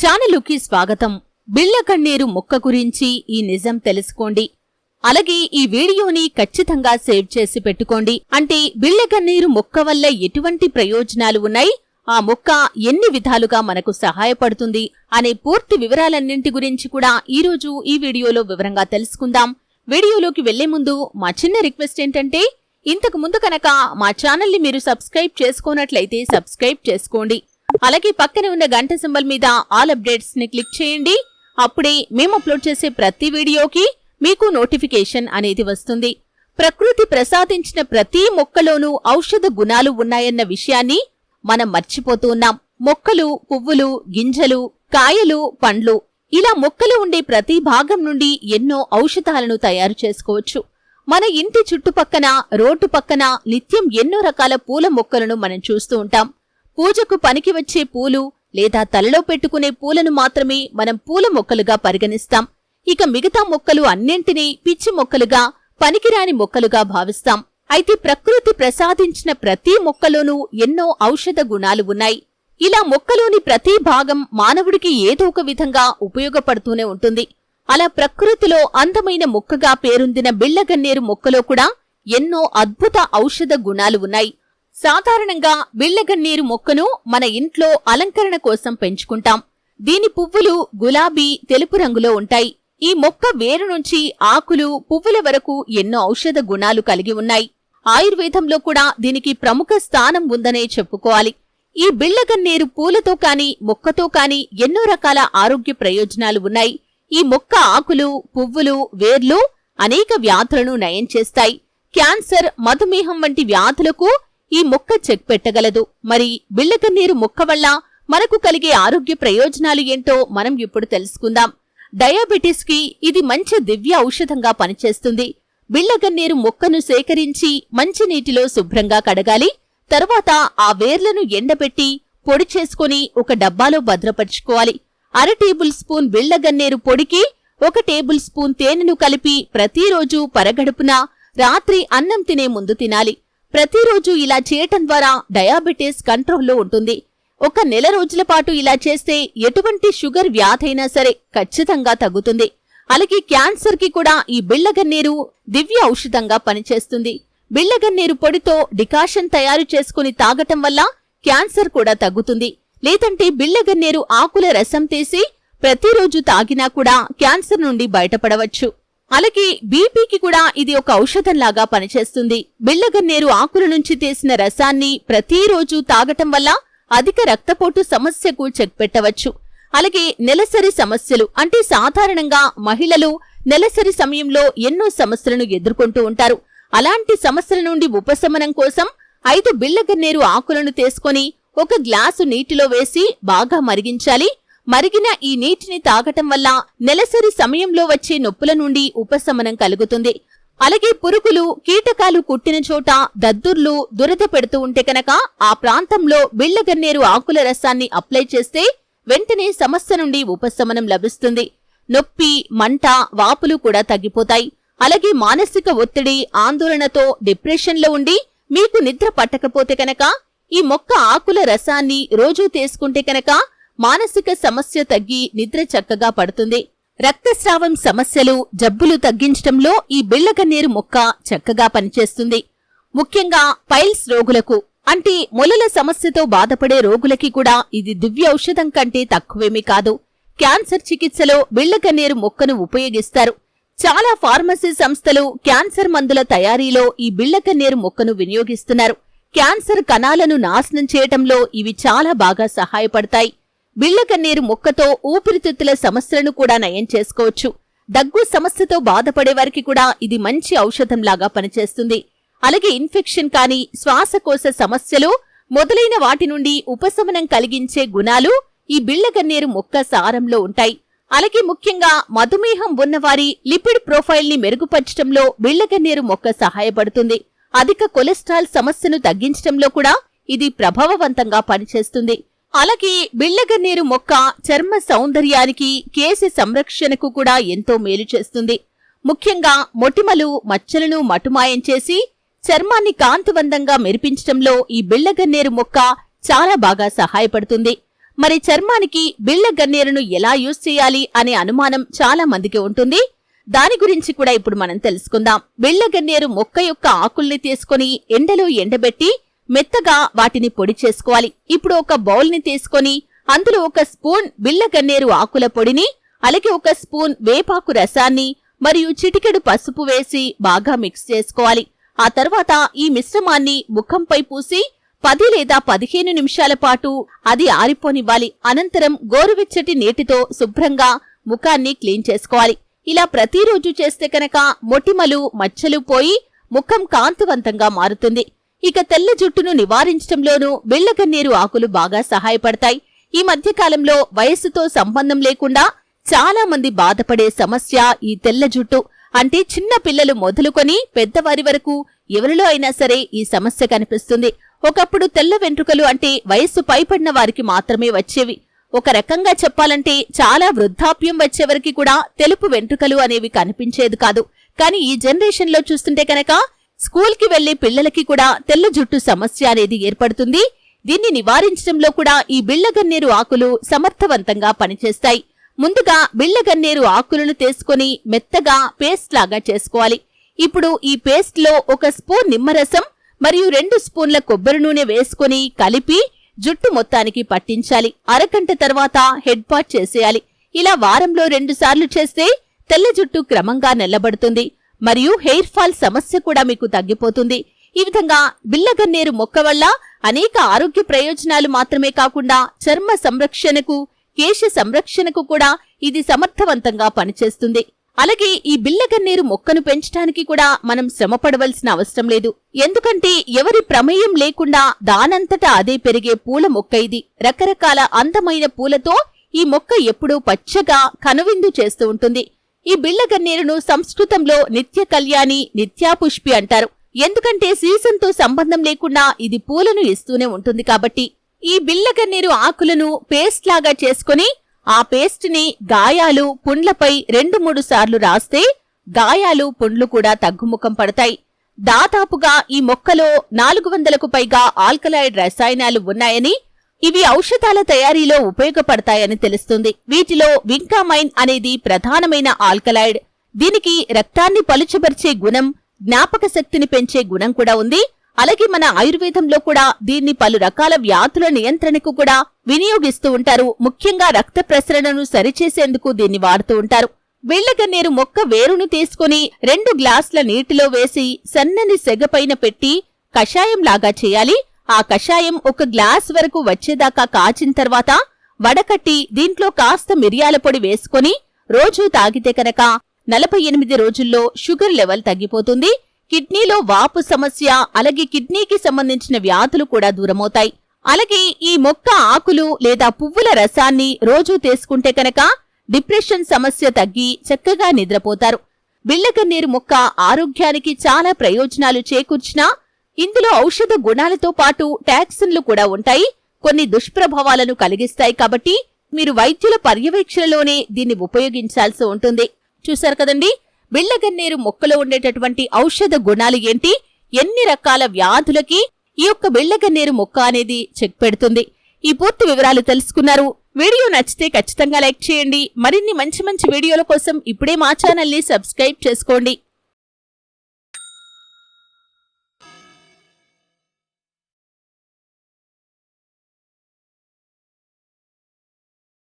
ఛానలుకి స్వాగతం. బిళ్ళ కన్నీరు మొక్క గురించి ఈ నిజం తెలుసుకోండి. అలాగే ఈ వీడియోని ఖచ్చితంగా సేవ్ చేసి పెట్టుకోండి. అంటే బిళ్ళ కన్నీరు మొక్క వల్ల ఎటువంటి ప్రయోజనాలు ఉన్నాయి? ఆ మొక్క ఎన్ని విధాలుగా మనకు సహాయపడుతుంది? అనే పూర్తి వివరాలన్నింటి గురించి కూడా ఈ రోజు ఈ వీడియోలో వివరంగా తెలుసుకుందాం. వీడియోలోకి వెళ్ళే ముందు మా చిన్న రిక్వెస్ట్ ఏంటంటే ఇంతకు ముందు కనుక మా ఛానల్ని మీరు సబ్స్క్రైబ్ చేసుకోనట్లయితే సబ్స్క్రైబ్ చేసుకోండి. అలాగే పక్కన ఉన్న గంట సింబల్ మీద ఆల్ అప్డేట్స్ని క్లిక్ చేయండి. అప్పుడే మేము అప్లోడ్ చేసే ప్రతి వీడియోకి మీకు నోటిఫికేషన్ అనేది వస్తుంది. ప్రకృతి ప్రసాదించిన ప్రతి మొక్కలోనూ ఔషధ గుణాలు ఉన్నాయన్న విషయాన్ని మనం మర్చిపోతూ ఉన్నాం. మొక్కలు పువ్వులు గింజలు కాయలు పండ్లు ఇలా మొక్కలు ఉండే ప్రతి భాగం నుండి ఎన్నో ఔషధాలను తయారు చేసుకోవచ్చు. మన ఇంటి చుట్టుపక్కన రోడ్డు పక్కన నిత్యం ఎన్నో రకాల పూల మొక్కలను మనం చూస్తూ ఉంటాం. పూజకు పనికి వచ్చే పూలు లేదా తలలో పెట్టుకునే పూలను మాత్రమే మనం పూల మొక్కలుగా పరిగణిస్తాం. ఇక మిగతా మొక్కలు అన్నింటినీ పిచ్చి మొక్కలుగా పనికిరాని మొక్కలుగా భావిస్తాం. అయితే ప్రకృతి ప్రసాదించిన ప్రతి మొక్కలోనూ ఎన్నో ఔషధ గుణాలు ఉన్నాయి. ఇలా మొక్కలోని ప్రతి భాగం మానవుడికి ఏదో ఒక విధంగా ఉపయోగపడుతూనే ఉంటుంది. అలా ప్రకృతిలో అందమైన మొక్కగా పేరొందిన బిళ్ళగన్నేరు మొక్కలో కూడా ఎన్నో అద్భుత ఔషధ గుణాలు ఉన్నాయి. సాధారణంగా బిళ్ళగన్నేరు మొక్కను మన ఇంట్లో అలంకరణ కోసం పెంచుకుంటాం. దీని పువ్వులు గులాబీ తెలుపు రంగులో ఉంటాయి. ఈ మొక్క వేరు నుంచి ఆకులు పువ్వుల వరకు ఎన్నో ఔషధ గుణాలు కలిగి ఉన్నాయి. ఆయుర్వేదంలో కూడా దీనికి ప్రముఖ స్థానం ఉందనే చెప్పుకోవాలి. ఈ బిళ్ళగన్నేరు పూలతో కాని మొక్కతో కాని ఎన్నో రకాల ఆరోగ్య ప్రయోజనాలు ఉన్నాయి. ఈ మొక్క ఆకులు పువ్వులు వేర్లు అనేక వ్యాధులను నయం చేస్తాయి. క్యాన్సర్ మధుమేహం వంటి వ్యాధులకు ఈ మొక్క చెక్ పెట్టగలదు. మరి బిళ్ళకన్నీరు మొక్క వల్ల మనకు కలిగే ఆరోగ్య ప్రయోజనాలు ఏంటో మనం ఇప్పుడు తెలుసుకుందాం. డయాబెటీస్కి ఇది మంచి దివ్య ఔషధంగా పనిచేస్తుంది. బిళ్ళగన్నేరు మొక్కను సేకరించి మంచినీటిలో శుభ్రంగా కడగాలి. తరువాత ఆ వేర్లను ఎండబెట్టి పొడి చేసుకుని ఒక డబ్బాలో భద్రపరుచుకోవాలి. అర టేబుల్ స్పూన్ బిళ్ళగన్నేరు పొడికి ఒక టేబుల్ స్పూన్ తేనెను కలిపి ప్రతిరోజు పరగడుపున రాత్రి అన్నం తినే ముందు తినాలి. ప్రతిరోజు ఇలా చేయటం ద్వారా డయాబెటీస్ కంట్రోల్లో ఉంటుంది. ఒక నెల రోజుల పాటు ఇలా చేస్తే ఎటువంటి షుగర్ వ్యాధైనా సరే ఖచ్చితంగా తగ్గుతుంది. అలాగే క్యాన్సర్కి కూడా ఈ బిళ్ళగన్నేరు దివ్య ఔషధంగా పనిచేస్తుంది. బిళ్ళగన్నేరు పొడితో డికాషన్ తయారు చేసుకుని తాగటం వల్ల క్యాన్సర్ కూడా తగ్గుతుంది. లేదంటే బిళ్ళగన్నేరు ఆకుల రసం తీసి ప్రతిరోజు తాగినా కూడా క్యాన్సర్ నుండి బయటపడవచ్చు. అలాగే బీపీకి కూడా ఇది ఒక ఔషధంలాగా పనిచేస్తుంది. బిళ్ళగన్నేరు ఆకుల నుంచి తీసిన రసాన్ని ప్రతిరోజు తాగటం వల్ల అధిక రక్తపోటు సమస్యకు చెక్ పెట్టవచ్చు. అలాగే నెలసరి సమస్యలు అంటే సాధారణంగా మహిళలు నెలసరి సమయంలో ఎన్నో సమస్యలను ఎదుర్కొంటూ ఉంటారు. అలాంటి సమస్యల నుండి ఉపశమనం కోసం ఐదు బిళ్ళగన్నేరు ఆకులను తీసుకొని ఒక గ్లాసు నీటిలో వేసి బాగా మరిగించాలి. మరిగిన ఈ నీటిని తాగటం వల్ల నెలసరి సమయంలో వచ్చే నొప్పుల నుండి ఉపశమనం కలుగుతుంది. అలాగే పురుగులు కీటకాలు కుట్టిన చోట దద్దుర్లు దురద పెడుతూ ఉంటే కనుక ఆ ప్రాంతంలో బిళ్ళగన్నేరు ఆకుల రసాన్ని అప్లై చేస్తే వెంటనే సమస్య నుండి ఉపశమనం లభిస్తుంది. నొప్పి మంట వాపులు కూడా తగ్గిపోతాయి. అలాగే మానసిక ఒత్తిడి ఆందోళనతో డిప్రెషన్లో ఉండి మీకు నిద్ర పట్టకపోతే కనుక ఈ మొక్క ఆకుల రసాన్ని రోజూ తీసుకుంటే కనుక మానసిక సమస్య తగ్గి నిద్ర చక్కగా పడుతుంది. రక్తస్రావం సమస్యలు జబ్బులు తగ్గించటంలో ఈ బిళ్ళగన్నేరు మొక్క చక్కగా పనిచేస్తుంది. ముఖ్యంగా పైల్స్ రోగులకు అంటే మొలల సమస్యతో బాధపడే రోగులకి కూడా ఇది దివ్య ఔషధం కంటే తక్కువేమీ కాదు. క్యాన్సర్ చికిత్సలో బిళ్ళగన్నేరు మొక్కను ఉపయోగిస్తారు. చాలా ఫార్మసీ సంస్థలు క్యాన్సర్ మందుల తయారీలో ఈ బిళ్ళగన్నేరు మొక్కను వినియోగిస్తున్నారు. క్యాన్సర్ కణాలను నాశనం చేయటంలో ఇవి చాలా బాగా సహాయపడతాయి. బిళ్ళకన్నీరు మొక్కతో ఊపిరితిత్తుల సమస్యలను కూడా నయం చేసుకోవచ్చు. దగ్గు సమస్యతో బాధపడే వారికి కూడా ఇది మంచి ఔషధంలాగా పనిచేస్తుంది. అలాగే ఇన్ఫెక్షన్ కాని శ్వాసకోశ సమస్యలు మొదలైన వాటి నుండి ఉపశమనం కలిగించే గుణాలు ఈ బిళ్ళగన్నేరు మొక్క సారంలో ఉంటాయి. అలాగే ముఖ్యంగా మధుమేహం ఉన్నవారి లిపిడ్ ప్రొఫైల్ని మెరుగుపరచడంలో బిళ్ళగన్నేరు మొక్క సహాయపడుతుంది. అధిక కొలెస్ట్రాల్ సమస్యను తగ్గించడంలో కూడా ఇది ప్రభావవంతంగా పనిచేస్తుంది. అలాగే బిళ్ళగన్నేరు మొక్క చర్మ సౌందర్యానికి కేశ సంరక్షణకు కూడా ఎంతో మేలు చేస్తుంది. ముఖ్యంగా మొటిమలు మచ్చలను మటుమాయం చేసి చర్మాన్ని కాంతివంతంగా మెరిపించటంలో ఈ బిళ్ళగన్నేరు మొక్క చాలా బాగా సహాయపడుతుంది. మరి చర్మానికి బిళ్ళ గన్నేరును ఎలా యూజ్ చేయాలి అనే అనుమానం చాలా మందికి ఉంటుంది. దాని గురించి కూడా ఇప్పుడు మనం తెలుసుకుందాం. బిళ్ళ గన్నేరు మొక్క యొక్క ఆకుల్ని తీసుకొని ఎండలో ఎండబెట్టి మెత్తగా వాటిని పొడి చేసుకోవాలి. ఇప్పుడు ఒక బౌల్ని తీసుకొని అందులో ఒక స్పూన్ బిల్లగన్నేరు ఆకుల పొడిని అలాగే ఒక స్పూన్ వేపాకు రసాన్ని మరియు చిటికెడు పసుపు వేసి బాగా మిక్స్ చేసుకోవాలి. ఆ తర్వాత ఈ మిశ్రమాన్ని ముఖంపై పూసి పది లేదా పదిహేను నిమిషాల పాటు అది ఆరిపోనివ్వాలి. అనంతరం గోరువెచ్చటి నీటితో శుభ్రంగా ముఖాన్ని క్లీన్ చేసుకోవాలి. ఇలా ప్రతిరోజు చేస్తే కనుక మొటిమలు మచ్చలు పోయి ముఖం కాంతివంతంగా మారుతుంది. ఇక తెల్ల జుట్టును నివారించటంలోనూ బిళ్ళగన్నేరు ఆకులు బాగా సహాయపడతాయి. ఈ మధ్యకాలంలో వయస్సుతో సంబంధం లేకుండా చాలా మంది బాధపడే సమస్య ఈ తెల్ల జుట్టు. అంటే చిన్న పిల్లలు మొదలుకొని పెద్దవారి వరకు ఎవరిలో అయినా సరే ఈ సమస్య కనిపిస్తుంది. ఒకప్పుడు తెల్ల వెంట్రుకలు అంటే వయస్సు పైపడిన వారికి మాత్రమే వచ్చేవి. ఒక రకంగా చెప్పాలంటే చాలా వృద్ధాప్యం వచ్చేవరకు కూడా తెలుపు వెంట్రుకలు అనేవి కనిపించేది కాదు. కానీ ఈ జనరేషన్లో చూస్తుంటే కనుక స్కూల్కి వెళ్ళే పిల్లలకి కూడా తెల్ల జుట్టు సమస్య అనేది ఏర్పడుతుంది. దీన్ని నివారించడంలో కూడా ఈ బిళ్ళగన్నేరు ఆకులు సమర్థవంతంగా పనిచేస్తాయి. ముందుగా బిళ్ళగన్నేరు ఆకులను తీసుకుని మెత్తగా పేస్ట్ లాగా చేసుకోవాలి. ఇప్పుడు ఈ పేస్ట్లో ఒక స్పూన్ నిమ్మరసం మరియు రెండు స్పూన్ల కొబ్బరి నూనె వేసుకొని కలిపి జుట్టు మొత్తానికి పట్టించాలి. అరగంట తర్వాత హెడ్ పాట్ చేసేయాలి. ఇలా వారంలో రెండు సార్లు చేస్తే తెల్ల జుట్టు క్రమంగా నిల్లబడుతుంది. మరియు హెయిర్ ఫాల్ సమస్య కూడా మీకు తగ్గిపోతుంది. ఈ విధంగా బిల్లగన్నేరు మొక్క వల్ల అనేక ఆరోగ్య ప్రయోజనాలు మాత్రమే కాకుండా చర్మ సంరక్షణకు కేశ సంరక్షణకు కూడా ఇది సమర్థవంతంగా పనిచేస్తుంది. అలాగే ఈ బిల్లగన్నేరు మొక్కను పెంచడానికి కూడా మనం శ్రమపడవలసిన అవసరం లేదు. ఎందుకంటే ఎవరి ప్రమేయం లేకుండా దానంతటా అదే పెరిగే పూల మొక్క ఇది. రకరకాల అందమైన పూలతో ఈ మొక్క ఎప్పుడూ పచ్చగా కనువిందు చేస్తూ ఉంటుంది. ఈ బిళ్ళగన్నేరును సంస్కృతంలో నిత్య కళ్యాణి నిత్యాపుష్పి అంటారు. ఎందుకంటే సీజన్తో సంబంధం లేకుండా ఇది పూలను ఇస్తూనే ఉంటుంది కాబట్టి ఈ బిళ్ళగన్నేరు ఆకులను పేస్ట్ లాగా చేసుకుని ఆ పేస్ట్ని గాయాలు పుండ్లపై రెండు మూడు సార్లు రాస్తే గాయాలు పుండ్లు కూడా తగ్గుముఖం పడతాయి. దాదాపుగా ఈ మొక్కలో నాలుగు వందలకు పైగా ఆల్కలాయిడ్ రసాయనాలు ఉన్నాయని ఇవి ఔషధాల తయారీలో ఉపయోగపడతాయని తెలుస్తుంది. వీటిలో వింకామైన్ అనేది ప్రధానమైన ఆల్కలాయిడ్ దీనికి రక్తాన్ని పలుచబర్చే గుణం జ్ఞాపక శక్తిని పెంచే గుణం కూడా ఉంది. అలాగే మన ఆయుర్వేదంలో కూడా దీన్ని పలు రకాల వ్యాధుల నియంత్రణకు కూడా వినియోగిస్తూ ఉంటారు. ముఖ్యంగా రక్త ప్రసరణను సరిచేసేందుకు దీన్ని వాడుతూ ఉంటారు. బిళ్ళగన్నేరు మొక్క వేరును తీసుకుని రెండు గ్లాసుల నీటిలో వేసి సన్నని సెగపైన పెట్టి కషాయం లాగా చేయాలి. ఆ కషాయం ఒక గ్లాస్ వరకు వచ్చేదాకా కాచిన తర్వాత వడకట్టి దీంట్లో కాస్త మిరియాల పొడి వేసుకొని రోజూ తాగితే కనుక నలభై ఎనిమిది రోజుల్లో షుగర్ లెవెల్ తగ్గిపోతుంది. కిడ్నీలో వాపు సమస్య అలాగే కిడ్నీకి సంబంధించిన వ్యాధులు కూడా దూరమవుతాయి. అలాగే ఈ మొక్క ఆకులు లేదా పువ్వుల రసాన్ని రోజూ తీసుకుంటే కనుక డిప్రెషన్ సమస్య తగ్గి చక్కగా నిద్రపోతారు. బిళ్ళగన్నేరు మొక్క ఆరోగ్యానికి చాలా ప్రయోజనాలు చేకూర్చినా ఇందులో ఔషధ గుణాలతో పాటు టాక్సిన్లు కూడా ఉంటాయి. కొన్ని దుష్ప్రభావాలను కలిగిస్తాయి కాబట్టి మీరు వైద్యుల పర్యవేక్షణలోనే దీన్ని ఉపయోగించాల్సి ఉంటుంది. చూశారు కదండి? బిళ్ళగన్నేరు మొక్కలో ఉండేటటువంటి ఔషధ గుణాలు ఏంటి? ఎన్ని రకాల వ్యాధులకి ఈ యొక్క బిళ్ళగన్నేరు మొక్క అనేది చెక్ పెడుతుంది? ఈ పూర్తి వివరాలు తెలుసుకున్నారు. వీడియో నచ్చితే ఖచ్చితంగా లైక్ చేయండి. మరిన్ని మంచి మంచి వీడియోల కోసం ఇప్పుడే మా ఛానల్ని సబ్స్క్రైబ్ చేసుకోండి.